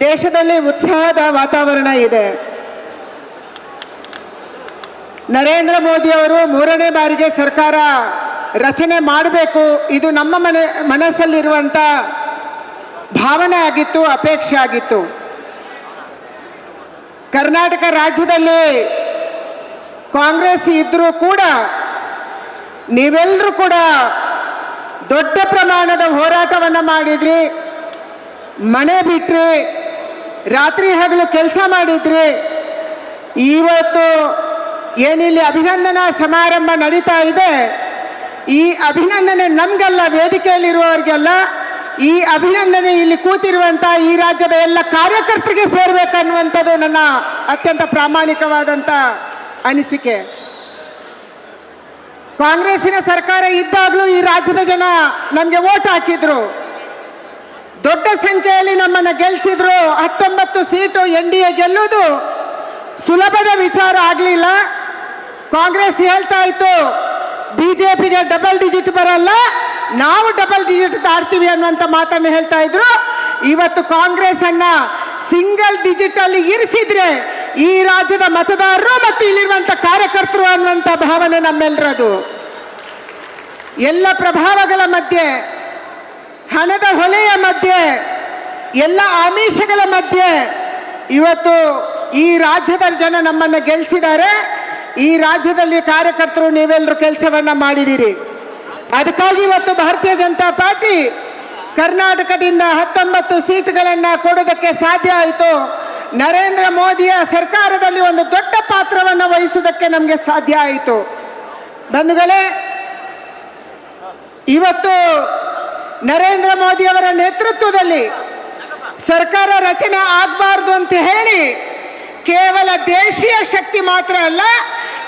ದೇಶದಲ್ಲಿ ಉತ್ಸಾಹದ ವಾತಾವರಣ ಇದೆ. ನರೇಂದ್ರ ಮೋದಿ ಅವರು ಮೂರನೇ ಬಾರಿಗೆ ಸರ್ಕಾರ ರಚನೆ ಮಾಡಬೇಕು. ಇದು ನಮ್ಮ ಮನೆ ಮನಸ್ಸಲ್ಲಿರುವಂಥ ಭಾವನೆ ಆಗಿತ್ತು, ಅಪೇಕ್ಷೆ ಆಗಿತ್ತು. ಕರ್ನಾಟಕ ರಾಜ್ಯದಲ್ಲಿ ಕಾಂಗ್ರೆಸ್ ಇದ್ರೂ ಕೂಡ ನೀವೆಲ್ಲರೂ ಕೂಡ ದೊಡ್ಡ ಪ್ರಮಾಣದ ಹೋರಾಟವನ್ನು ಮಾಡಿದ್ರಿ. ಮನೆ ಬಿಟ್ರಿ. ರಾತ್ರಿ ಹಗಲು ಕೆಲಸ ಮಾಡಿದ್ರಿ ಇವತ್ತು ಏನಿಲ್ಲಿ ಅಭಿನಂದನಾ ಸಮಾರಂಭ ನಡೀತಾ ಇದೆ, ಈ ಅಭಿನಂದನೆ ನಮಗೆಲ್ಲ ವೇದಿಕೆಯಲ್ಲಿರುವವರಿಗೆಲ್ಲ, ಈ ಅಭಿನಂದನೆ ಇಲ್ಲಿ ಕೂತಿರುವಂಥ ಈ ರಾಜ್ಯದ ಎಲ್ಲ ಕಾರ್ಯಕರ್ತರಿಗೆ ಸೇರ್ಬೇಕನ್ನುವಂಥದ್ದು ನನ್ನ ಅತ್ಯಂತ ಪ್ರಾಮಾಣಿಕವಾದಂಥ ಅನಿಸಿಕೆ. ಕಾಂಗ್ರೆಸ್ಸಿನ ಸರ್ಕಾರ ಇದ್ದಾಗಲೂ ಈ ರಾಜ್ಯದ ಜನ ನಮಗೆ ವೋಟ್ ಹಾಕಿದ್ರು. ದೊಡ್ಡ ಸಂಖ್ಯೆಯಲ್ಲಿ ನಮ್ಮನ್ನ ಗೆಲ್ಲಿಸಿದ್ರು ಹತ್ತೊಂಬತ್ತು ಸೀಟು ಎನ್ ಡಿ ಎ ಗೆಲ್ಲುವುದು ಸುಲಭದ ವಿಚಾರ ಆಗಲಿಲ್ಲ. ಕಾಂಗ್ರೆಸ್ ಹೇಳ್ತಾ ಇತ್ತು, ಬಿಜೆಪಿಗೆ ಡಬಲ್ ಡಿಜಿಟ್ ಬರಲ್ಲ, ನಾವು ಡಬಲ್ ಡಿಜಿಟ್ ತಾಡ್ತೀವಿ ಅನ್ನುವಂಥ ಮಾತನ್ನು ಹೇಳ್ತಾ ಇದ್ರು. ಇವತ್ತು ಕಾಂಗ್ರೆಸ್ ಅನ್ನ ಸಿಂಗಲ್ ಡಿಜಿಟ್ ಅಲ್ಲಿ ಇರಿಸಿದ್ರೆ ಈ ರಾಜ್ಯದ ಮತದಾರರು ಮತ್ತು ಇಲ್ಲಿರುವಂತ ಕಾರ್ಯಕರ್ತರು ಅನ್ನುವಂಥ ಭಾವನೆ ನಮ್ಮೆಲ್ಲರದು ಎಲ್ಲ ಪ್ರಭಾವಗಳ ಮಧ್ಯೆ ಹಣದ ಹೊಲೆಯ ಮಧ್ಯೆ, ಎಲ್ಲ ಆಮಿಷಗಳ ಮಧ್ಯೆ ಇವತ್ತು ಈ ರಾಜ್ಯದ ಜನ ನಮ್ಮನ್ನು ಗೆಲ್ಲಿಸಿದ್ದಾರೆ ಈ ರಾಜ್ಯದಲ್ಲಿ ಕಾರ್ಯಕರ್ತರು ನೀವೆಲ್ಲರೂ ಕೆಲಸವನ್ನ ಮಾಡಿದ್ದೀರಿ. ಅದಕ್ಕಾಗಿ ಇವತ್ತು ಭಾರತೀಯ ಜನತಾ ಪಾರ್ಟಿ ಕರ್ನಾಟಕದಿಂದ ಹತ್ತೊಂಬತ್ತು ಸೀಟ್ಗಳನ್ನು ಕೊಡೋದಕ್ಕೆ ಸಾಧ್ಯ ಆಯಿತು. ನರೇಂದ್ರ ಮೋದಿಯ ಸರ್ಕಾರದಲ್ಲಿ ಒಂದು ದೊಡ್ಡ ಪಾತ್ರವನ್ನು ವಹಿಸುವುದಕ್ಕೆ ನಮಗೆ ಸಾಧ್ಯ ಆಯಿತು. ಬಂಧುಗಳೇ, ಇವತ್ತು ನರೇಂದ್ರ ಮೋದಿ ಅವರ ನೇತೃತ್ವದಲ್ಲಿ ಸರ್ಕಾರ ರಚನೆ ಆಗಬಾರ್ದು ಅಂತ ಹೇಳಿ ಕೇವಲ ದೇಶೀಯ ಶಕ್ತಿ ಮಾತ್ರ ಅಲ್ಲ,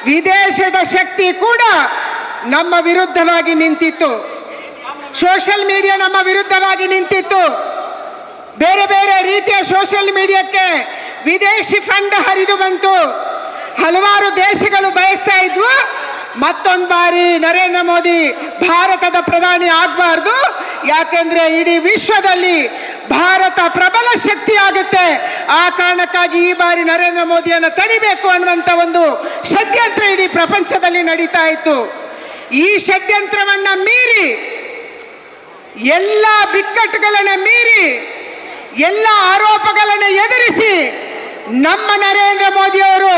ವಿದೇಶದ ಶಕ್ತಿ ಕೂಡ ನಮ್ಮ ವಿರುದ್ಧವಾಗಿ ನಿಂತಿತ್ತು. ಸೋಷಲ್ ಮೀಡಿಯಾ ನಮ್ಮ ವಿರುದ್ಧವಾಗಿ ನಿಂತಿತ್ತು. ಬೇರೆ ಬೇರೆ ರೀತಿಯ ಸೋಷಿಯಲ್ ಮೀಡಿಯಾಕ್ಕೆ ವಿದೇಶಿ ಫಂಡ್ ಹರಿದು ಬಂತು. ಹಲವಾರು ದೇಶಗಳು ಬಯಸ್ತಾ ಇದ್ವು. ಮತ್ತೊಂದು ಬಾರಿ ನರೇಂದ್ರ ಮೋದಿ ಭಾರತದ ಪ್ರಧಾನಿ ಆಗಬಾರ್ದು. ಯಾಕೆಂದ್ರೆ ಇಡೀ ವಿಶ್ವದಲ್ಲಿ ಭಾರತ ಪ್ರಬಲ ಶಕ್ತಿ ಆಗುತ್ತೆ ಆ ಕಾರಣಕ್ಕಾಗಿ ಈ ಬಾರಿ ನರೇಂದ್ರ ಮೋದಿಯನ್ನು ತಡಿಬೇಕು ಅನ್ನುವಂಥ ಒಂದು ಷಡ್ಯಂತ್ರ ಇಡೀ ಪ್ರಪಂಚದಲ್ಲಿ ನಡೀತಾ ಇತ್ತು. ಈ ಷಡ್ಯಂತ್ರವನ್ನ ಮೀರಿ, ಎಲ್ಲ ಬಿಕ್ಕಟ್ಟುಗಳನ್ನು ಮೀರಿ, ಎಲ್ಲ ಆರೋಪಗಳನ್ನು ಎದುರಿಸಿ ನಮ್ಮ ನರೇಂದ್ರ ಮೋದಿಯವರು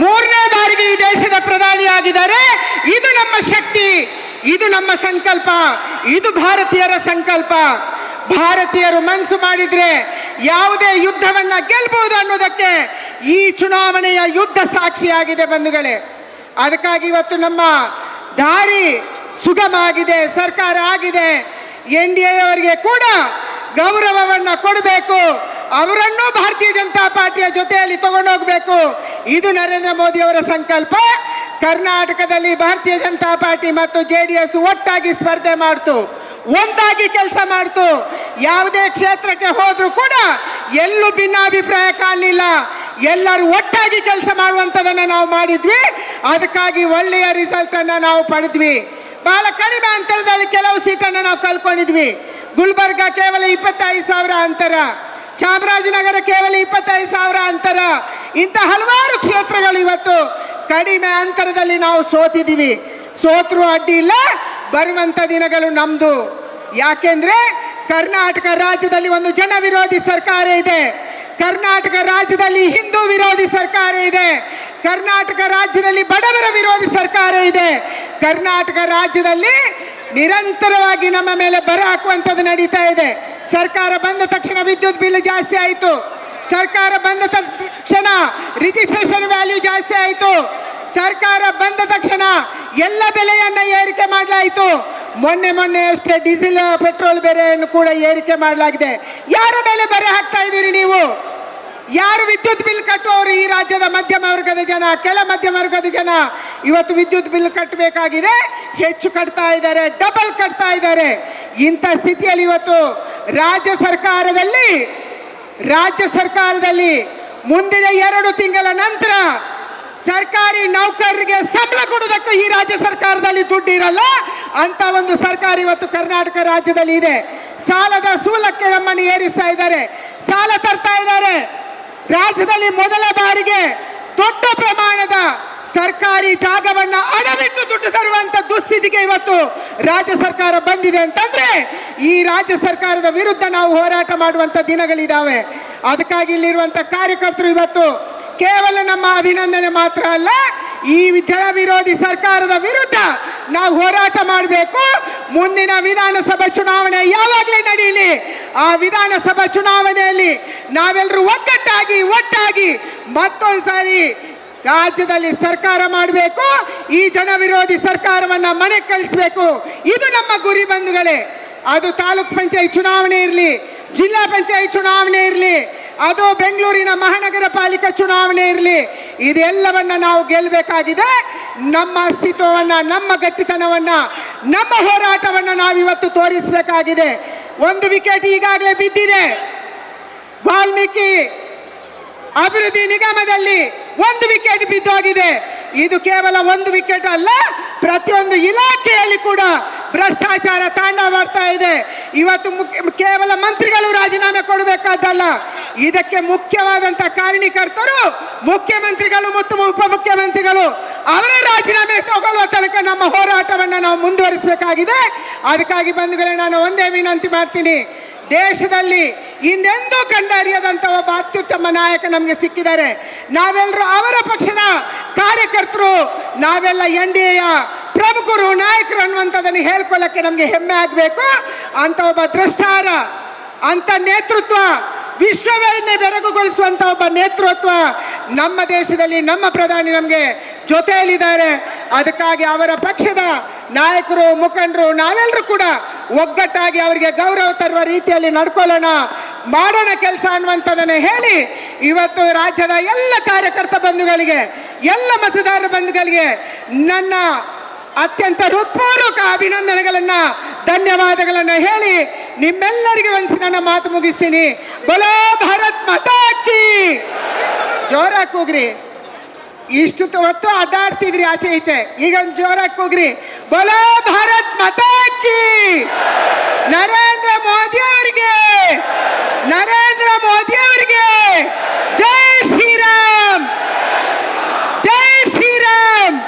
ಮೂರನೇ ಬಾರಿಗೆ ಈ ದೇಶದ ಪ್ರಧಾನಿಯಾಗಿದ್ದಾರೆ ಇದು ನಮ್ಮ ಶಕ್ತಿ ಇದು ನಮ್ಮ ಸಂಕಲ್ಪ. ಇದು ಭಾರತೀಯರ ಸಂಕಲ್ಪ. ಭಾರತೀಯರು ಮನಸ್ಸು ಮಾಡಿದರೆ ಯಾವುದೇ ಯುದ್ಧವನ್ನ ಗೆಲ್ಬಹುದು ಅನ್ನೋದಕ್ಕೆ ಈ ಚುನಾವಣೆಯ ಯುದ್ಧ ಸಾಕ್ಷಿಯಾಗಿದೆ ಬಂಧುಗಳೇ. ಅದಕ್ಕಾಗಿ ಇವತ್ತು ನಮ್ಮ ದಾರಿ ಸುಗಮ ಆಗಿದೆ, ಸರ್ಕಾರ ಆಗಿದೆ. ಎನ್ ಡಿ ಎ ಕೂಡ ಗೌರವವನ್ನ ಕೊಡಬೇಕು. ಅವರನ್ನು ಭಾರತೀಯ ಜನತಾ ಪಾರ್ಟಿಯ ಜೊತೆಯಲ್ಲಿ ತಗೊಂಡೋಗ್ಬೇಕು. ಇದು ನರೇಂದ್ರ ಮೋದಿ ಅವರ ಸಂಕಲ್ಪ. ಕರ್ನಾಟಕದಲ್ಲಿ ಭಾರತೀಯ ಜನತಾ ಪಾರ್ಟಿ ಮತ್ತು ಜೆ ಡಿ ಎಸ್ ಒಟ್ಟಾಗಿ ಸ್ಪರ್ಧೆ ಮಾಡ್ತು, ಒಂದಾಗಿ ಕೆಲಸ ಮಾಡ್ತು. ಯಾವುದೇ ಕ್ಷೇತ್ರಕ್ಕೆ ಹೋದ್ರೂ ಕೂಡ ಎಲ್ಲೂ ಭಿನ್ನಾಭಿಪ್ರಾಯ ಕಾಣಲಿಲ್ಲ. ಎಲ್ಲರೂ ಒಟ್ಟಾಗಿ ಕೆಲಸ ಮಾಡುವಂಥದ್ದನ್ನು ನಾವು ಮಾಡಿದ್ವಿ. ಅದಕ್ಕಾಗಿ ಒಳ್ಳೆಯ ರಿಸಲ್ಟ್ ಅನ್ನ ನಾವು ಪಡೆದ್ವಿ. ಬಹಳ ಕಡಿಮೆ ಅಂತರದಲ್ಲಿ ಕೆಲವು ಸೀಟನ್ನು ನಾವು ಕಳ್ಕೊಂಡಿದ್ವಿ. ಗುಲ್ಬರ್ಗ ಕೇವಲ ಇಪ್ಪತ್ತೈದು ಸಾವಿರ ಅಂತರ, ಚಾಮರಾಜನಗರ ಕೇವಲ ಇಪ್ಪತ್ತೈದು ಸಾವಿರ ಅಂತರ. ಇಂಥ ಹಲವಾರು ಕ್ಷೇತ್ರಗಳು ಇವತ್ತು ಕಡಿಮೆ ಅಂತರದಲ್ಲಿ ನಾವು ಸೋತಿದ್ದೀವಿ. ಸೋತ್ರು ಅಡ್ಡಿ ಇಲ್ಲ, ಬರುವಂತ ದಿನಗಳು ನಮ್ದು. ಯಾಕೆಂದ್ರೆ ಕರ್ನಾಟಕ ರಾಜ್ಯದಲ್ಲಿ ಒಂದು ಜನ ವಿರೋಧಿ ಸರ್ಕಾರ ಇದೆ. ಕರ್ನಾಟಕ ರಾಜ್ಯದಲ್ಲಿ ಹಿಂದೂ ವಿರೋಧಿ ಸರ್ಕಾರ ಇದೆ. ಕರ್ನಾಟಕ ರಾಜ್ಯದಲ್ಲಿ ಬಡವರ ವಿರೋಧಿ ಸರ್ಕಾರ ಇದೆ. ಕರ್ನಾಟಕ ರಾಜ್ಯದಲ್ಲಿ ನಿರಂತರವಾಗಿ ನಮ್ಮ ಮೇಲೆ ಬರ ಹಾಕುವಂಥದ್ದು ನಡೀತಾ ಇದೆ. ಸರ್ಕಾರ ಬಂದ ತಕ್ಷಣ ವಿದ್ಯುತ್ ಬಿಲ್ ಜಾಸ್ತಿ ಆಯಿತು. ಸರ್ಕಾರ ಬಂದ ತಕ್ಷಣ ರಿಜಿಸ್ಟ್ರೇಷನ್ ವ್ಯಾಲ್ಯೂ ಜಾಸ್ತಿ ಆಯಿತು. ಸರ್ಕಾರ ಬಂದ ತಕ್ಷಣ ಎಲ್ಲ ಬೆಲೆಯನ್ನ ಏರಿಕೆ ಮಾಡಲಾಯಿತು. ಮೊನ್ನೆ ಮೊನ್ನೆ ಅಷ್ಟೇ ಡೀಸೆಲ್, ಪೆಟ್ರೋಲ್ ಬೆಲೆಯನ್ನು ಕೂಡ ಏರಿಕೆ ಮಾಡಲಾಗಿದೆ. ಯಾರ ಮೇಲೆ ಬರೆ ಹಾಕ್ತಾ ಇದ್ದೀರಿ ನೀವು? ಯಾರು ವಿದ್ಯುತ್ ಬಿಲ್ ಕಟ್ಟುವವರು ಈ ರಾಜ್ಯದ ಮಧ್ಯಮ ವರ್ಗದ ಜನ, ಕೆಳ ಮಧ್ಯಮ ವರ್ಗದ ಜನ? ಇವತ್ತು ವಿದ್ಯುತ್ ಬಿಲ್ ಕಟ್ಟಬೇಕಾಗಿದೆ. ಹೆಚ್ಚು ಕಟ್ತಾ ಇದ್ದಾರೆ, ಡಬಲ್ ಕಟ್ತಾ ಇದ್ದಾರೆ. ಇಂಥ ಸ್ಥಿತಿಯಲ್ಲಿ ಇವತ್ತು ರಾಜ್ಯ ಸರ್ಕಾರದಲ್ಲಿ ರಾಜ್ಯ ಸರ್ಕಾರದಲ್ಲಿ ಮುಂದಿನ ಎರಡು ತಿಂಗಳ ನಂತರ ಸರ್ಕಾರಿ ನೌಕರರಿಗೆ ಸಂಬಳ ಕೊಡೋದಕ್ಕೂ ಈ ರಾಜ್ಯ ಸರ್ಕಾರದಲ್ಲಿ ದುಡ್ಡು ಇರಲ್ಲ ಅಂತ ಒಂದು ಸರ್ಕಾರ ಇವತ್ತು ಕರ್ನಾಟಕ ರಾಜ್ಯದಲ್ಲಿ ಇದೆ. ಸಾಲದ ಸೂಲಕ್ಕೆ ನಮ್ಮನ್ನು ಏರಿಸ್ತಾ ಇದ್ದಾರೆ. ಸಾಲ ತರ್ತಾ ಇದ್ದಾರೆ. ರಾಜ್ಯದಲ್ಲಿ ಮೊದಲ ಬಾರಿಗೆ ದೊಡ್ಡ ಪ್ರಮಾಣದ ಸರ್ಕಾರಿ ಜಾಗವನ್ನ ಅಡವಿಟ್ಟು ದುಡ್ಡು ತರುವಂತ ದುಸ್ಥಿತಿಗೆ ಇವತ್ತು ರಾಜ್ಯ ಸರ್ಕಾರ ಬಂದಿದೆ ಅಂತಂದ್ರೆ ಈ ರಾಜ್ಯ ಸರ್ಕಾರದ ವಿರುದ್ಧ ನಾವು ಹೋರಾಟ ಮಾಡುವಂತ ದಿನಗಳಿದಾವೆ. ಅದಕ್ಕಾಗಿ ಇಲ್ಲಿರುವಂತ ಕಾರ್ಯಕರ್ತರು ಇವತ್ತು ಕೇವಲ ನಮ್ಮ ಅಭಿನಂದನೆ ಮಾತ್ರ ಅಲ್ಲ, ಈ ಜನ ವಿರೋಧಿ ಸರ್ಕಾರದ ವಿರುದ್ಧ ನಾವು ಹೋರಾಟ ಮಾಡಬೇಕು. ಮುಂದಿನ ವಿಧಾನಸಭಾ ಚುನಾವಣೆ ಯಾವಾಗಲೇ ನಡೀಲಿ, ಆ ವಿಧಾನಸಭಾ ಚುನಾವಣೆಯಲ್ಲಿ ನಾವೆಲ್ಲರೂ ಒಗ್ಗಟ್ಟಾಗಿ, ಒಟ್ಟಾಗಿ ಮತ್ತೊಂದು ಸಾರಿ ರಾಜ್ಯದಲ್ಲಿ ಸರ್ಕಾರ ಮಾಡಬೇಕು. ಈ ಜನ ವಿರೋಧಿ ಸರ್ಕಾರವನ್ನ ಮನೆ ಕಳಿಸ್ಬೇಕು. ಇದು ನಮ್ಮ ಗುರಿ ಬಂಧುಗಳೇ. ಅದು ತಾಲೂಕ್ ಪಂಚಾಯತ್ ಚುನಾವಣೆ ಇರಲಿ, ಜಿಲ್ಲಾ ಪಂಚಾಯತ್ ಚುನಾವಣೆ ಇರಲಿ ಅದು ಬೆಂಗಳೂರಿನ ಮಹಾನಗರ ಪಾಲಿಕೆ ಚುನಾವಣೆ ಇರಲಿ. ಇದೆಲ್ಲವನ್ನ ನಾವು ಗೆಲ್ಲಬೇಕಾಗಿದೆ ನಮ್ಮ ಅಸ್ತಿತ್ವವನ್ನ, ನಮ್ಮ ಗಟ್ಟಿತನವನ್ನ, ನಮ್ಮ ಹೋರಾಟವನ್ನ ನಾವಿವತ್ತು ತೋರಿಸಬೇಕಾಗಿದೆ. ಒಂದು ವಿಕೆಟ್ ಈಗಾಗಲೇ ಬಿದ್ದಿದೆ. ವಾಲ್ಮೀಕಿ ಅಭಿವೃದ್ಧಿ ನಿಗಮದಲ್ಲಿ ಒಂದು ವಿಕೆಟ್ ಬಿದ್ದೋಗಿದೆ. ಇದು ಕೇವಲ ಒಂದು ವಿಕೆಟ್ ಅಲ್ಲ, ಪ್ರತಿಯೊಂದು ಇಲಾಖೆಯಲ್ಲಿ ಕೂಡ ಭ್ರಷ್ಟಾಚಾರ ತಾಂಡವಾಡ್ತಾ ಇದೆ. ಇವತ್ತು ಕೇವಲ ಮಂತ್ರಿಗಳು ರಾಜೀನಾಮೆ ಕೊಡಬೇಕಾದ್ದಲ್ಲ ಇದಕ್ಕೆ ಮುಖ್ಯವಾದಂತ ಕಾರಣೀಕರ್ತರು ಮುಖ್ಯಮಂತ್ರಿಗಳು ಮತ್ತು ಉಪಮುಖ್ಯಮಂತ್ರಿಗಳು ಅವರ ರಾಜೀನಾಮೆ ತಗೊಳ್ಳುವ ತನಕ ನಮ್ಮ ಹೋರಾಟವನ್ನು ನಾವು ಮುಂದುವರಿಸಬೇಕಾಗಿದೆ. ಅದಕ್ಕಾಗಿ ಬಂಧುಗಳೇ, ನಾನು ಒಂದೇ ವಿನಂತಿ ಮಾಡ್ತೀನಿ. ದೇಶದಲ್ಲಿ ಹಿಂದೆಂದೂ ಕಂಡರಿಯದಂತ ಒಬ್ಬ ಅತ್ಯುತ್ತಮ ನಾಯಕ ನಮಗೆ ಸಿಕ್ಕಿದ್ದಾರೆ. ನಾವೆಲ್ಲರೂ ಅವರ ಪಕ್ಷದ ಕಾರ್ಯಕರ್ತರು. ನಾವೆಲ್ಲ ಎನ್ ಡಿ ಎಯ ಪ್ರಮುಖರು, ನಾಯಕರು ಅನ್ನುವಂಥದ್ದನ್ನು ಹೇಳ್ಕೊಳ್ಳೋಕ್ಕೆ ನಮಗೆ ಹೆಮ್ಮೆ ಆಗಬೇಕು. ಅಂತ ಒಬ್ಬ ದೃಷ್ಟಾರ ಅಂತ ನೇತೃತ್ವ, ವಿಶ್ವವನ್ನೇ ಬೆರಗುಗೊಳಿಸುವಂಥ ಒಬ್ಬ ನೇತೃತ್ವ ನಮ್ಮ ದೇಶದಲ್ಲಿ ನಮ್ಮ ಪ್ರಧಾನಿ ನಮಗೆ ಜೊತೆಯಲ್ಲಿದ್ದಾರೆ. ಅದಕ್ಕಾಗಿ ಅವರ ಪಕ್ಷದ ನಾಯಕರು, ಮುಖಂಡರು, ನಾವೆಲ್ಲರೂ ಕೂಡ ಒಗ್ಗಟ್ಟಾಗಿ ಅವರಿಗೆ ಗೌರವ ತರುವ ರೀತಿಯಲ್ಲಿ ನಡ್ಕೊಳ್ಳೋಣ, ಮಾಡೋಣ ಕೆಲಸ ಅನ್ನುವಂಥದ್ದನ್ನು ಹೇಳಿ ಇವತ್ತು ರಾಜ್ಯದ ಎಲ್ಲ ಕಾರ್ಯಕರ್ತ ಬಂಧುಗಳಿಗೆ, ಎಲ್ಲ ಮತದಾರ ಬಂಧುಗಳಿಗೆ ನನ್ನ ಅತ್ಯಂತ ಹೃತ್ಪೂರ್ವಕ ಅಭಿನಂದನೆಗಳನ್ನ, ಧನ್ಯವಾದಗಳನ್ನ ಹೇಳಿ ನಿಮ್ಮೆಲ್ಲರಿಗೆ ಒಂದ್ಸಿ ನನ್ನ ಮಾತು ಮುಗಿಸ್ತೀನಿ. ಬಲೋ ಭಾರತ್ ಮತಾಕಿ ಜೋರಾಗಿ ಕೂಗ್ರಿ. ಇಷ್ಟು ಹೊತ್ತು ಅಡ್ಡಾಡ್ತಿದ್ರಿ ಆಚೆ ಈಚೆ. ಈಗ ಒಂದು ಜೋರಾಗಿ ಕೂಗ್ರಿ. ಬಲೋ ಭಾರತ್ ಮತಾಕಿ ನರೇಂದ್ರ ಮೋದಿ ಅವರಿಗೆ! ನರೇಂದ್ರ ಮೋದಿ ಅವರಿಗೆ!